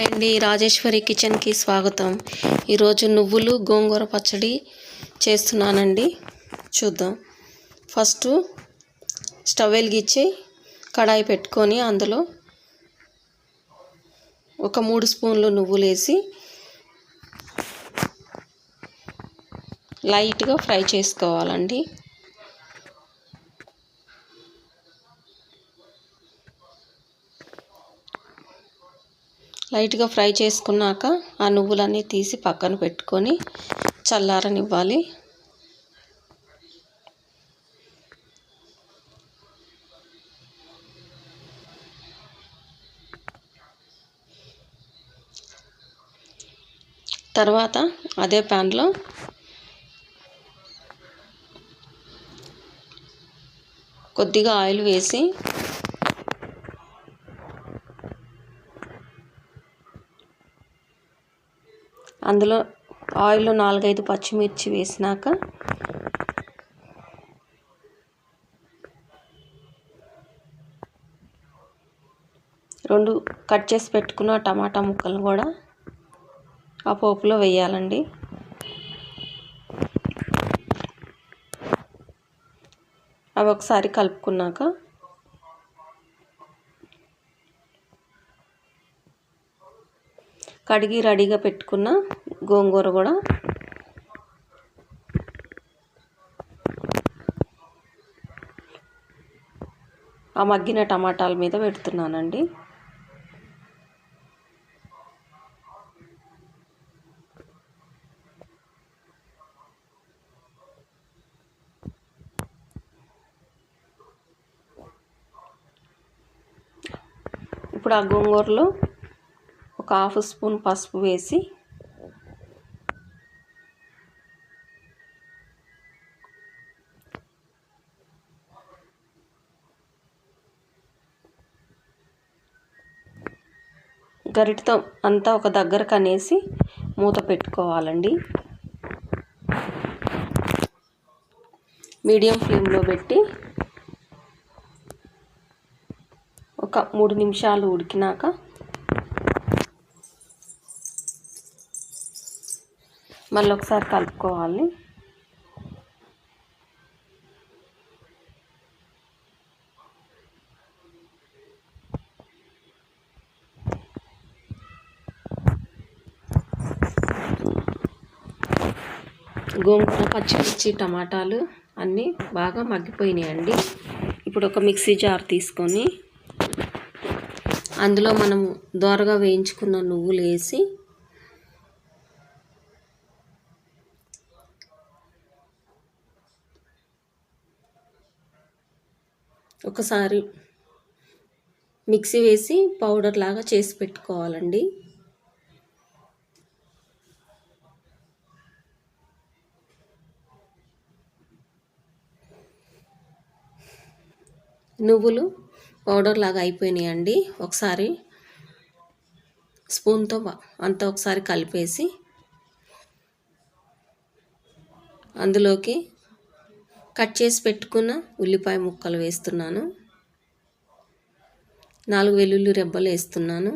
Hi అండి రాజేశ్వరి కిచెన్కి స్వాగతం. ఈరోజు నువ్వులు గోంగూర పచ్చడి చేస్తున్నానండి. చూద్దాం. ఫస్ట్ స్టవ్ వెలిగించి కడాయి పెట్టుకొని అందులో ఒక మూడు స్పూన్లు నువ్వులు వేసి లైట్గా ఫ్రై చేసుకోవాలండి. లైట్గా ఫ్రై చేసుకున్నాక ఆ నువ్వులన్నీ తీసి పక్కన పెట్టుకొని చల్లారనివ్వాలి. తర్వాత అదే ప్యాన్లో కొద్దిగా ఆయిల్ వేసి అందులో ఆయిల్ నాలుగైదు పచ్చిమిర్చి వేసినాక రెండు కట్ చేసి పెట్టుకున్న టమాటా ముక్కలు కూడా ఆ పోపులో వేయాలండి. అవి ఒకసారి కలుపుకున్నాక కడిగి రెడీగా పెట్టుకున్న గోంగూర కూడా. ఆ మగ్గిన టమాటాల మీద పెడుతున్నానండి. ఇప్పుడు ఆ గోంగూరలో ఒక హాఫ్ స్పూన్ పసుపు వేసి గరిటతో అంతా ఒక దగ్గర కనేసి మూత పెట్టుకోవాలండి. మీడియం ఫ్లేమ్లో పెట్టి ఒక మూడు నిమిషాలు ఉడికినాక మళ్ళీ ఒకసారి కలుపుకోవాలి. గోంగూర పచ్చిమిర్చి టమాటాలు అన్నీ బాగా మగ్గిపోయినాయండి. ఇప్పుడు ఒక మిక్సీ జార్ తీసుకొని అందులో మనము దోరగా వేయించుకున్న నువ్వులు వేసి ఒకసారి మిక్సీ వేసి పౌడర్ లాగా చేసి పెట్టుకోవాలండి. నువ్వులు పౌడర్ లాగా అయిపోయినాయండి. ఒకసారి స్పూన్తో అంతా ఒకసారి కలిపేసి అందులోకి కట్ చేసి పెట్టుకున్న ఉల్లిపాయ ముక్కలు వేస్తున్నాను. నాలుగు వెల్లుల్లి రెబ్బలు వేస్తున్నాను.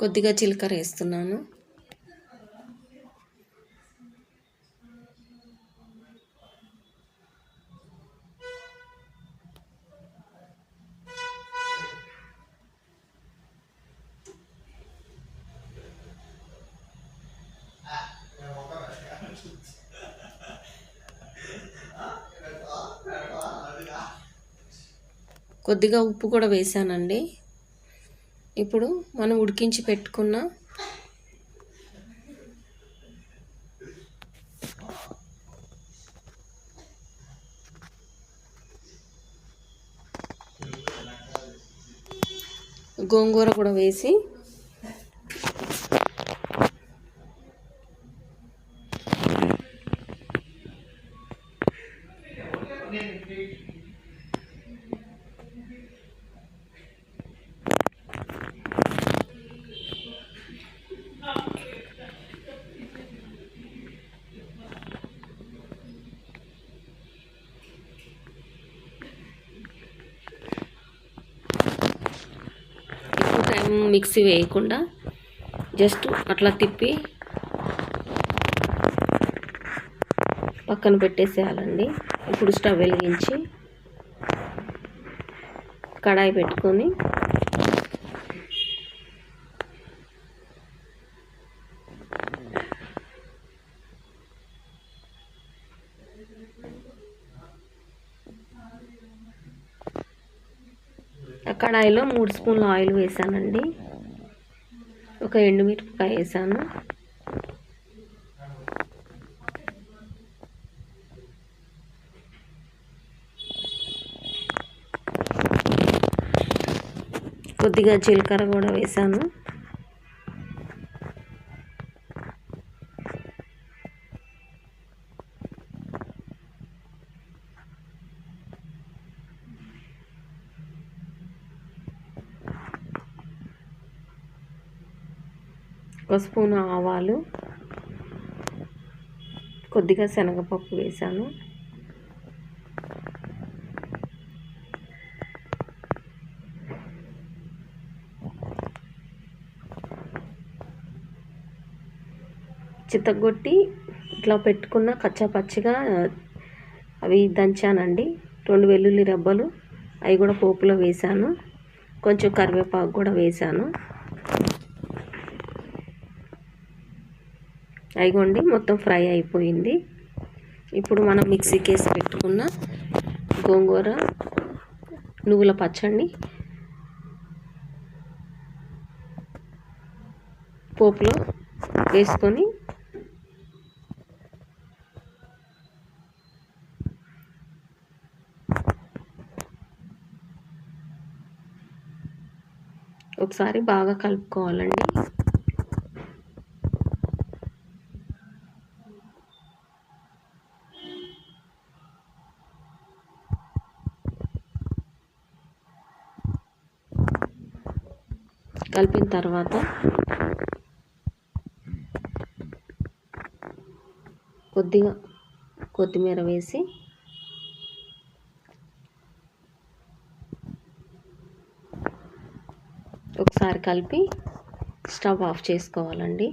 కొద్దిగా జీలకర్ర వేస్తున్నాను. కొద్దిగా ఉప్పు కూడా వేసానండి. ఇప్పుడు మనం ఉడికించి పెట్టుకున్న గోంగూర కూడా వేసి మిక్సీ వేయకుండా జస్ట్ అట్లా తిప్పి పక్కన పెట్టేసేయాలండి. ఇప్పుడు స్టవ్ వెలిగించి కడాయి పెట్టుకొని ఆ కడాయిలో మూడు స్పూన్ల ఆయిల్ వేసానండి. ఒక ఎండుమిరపకాయ వేసాను. కొద్దిగా జీలకర్ర కూడా వేసాను. ఒక స్పూన్ ఆవాలు కొద్దిగా శనగపప్పు వేసాను. చితగొట్టి ఇట్లా పెట్టుకున్న కచ్చాపచ్చిగా అవి దంచానండి. రెండు వెల్లుల్లి రెబ్బలు అవి కూడా పోపులో వేసాను. కొంచెం కరివేపాకు కూడా వేసాను. అయిగోండి మొత్తం ఫ్రై అయిపోయింది. ఇప్పుడు మనం మిక్సీకి వేసి పెట్టుకున్న గోంగూర నువ్వుల పచ్చడిని పోపులో వేసుకొని ఒకసారి బాగా కలుపుకోవాలండి. కలిపిన తర్వాత కొద్దిగా కొత్తిమీర వేసి ఒకసారి కలిపి స్టవ్ ఆఫ్ చేసుకోవాలండి.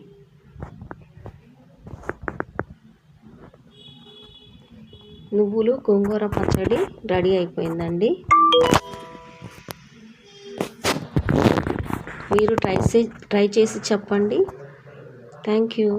నువ్వులు గోంగూర పచ్చడి రెడీ అయిపోయిందండి. మీరు ట్రై ట్రై చేసి చెప్పండి. Thank you.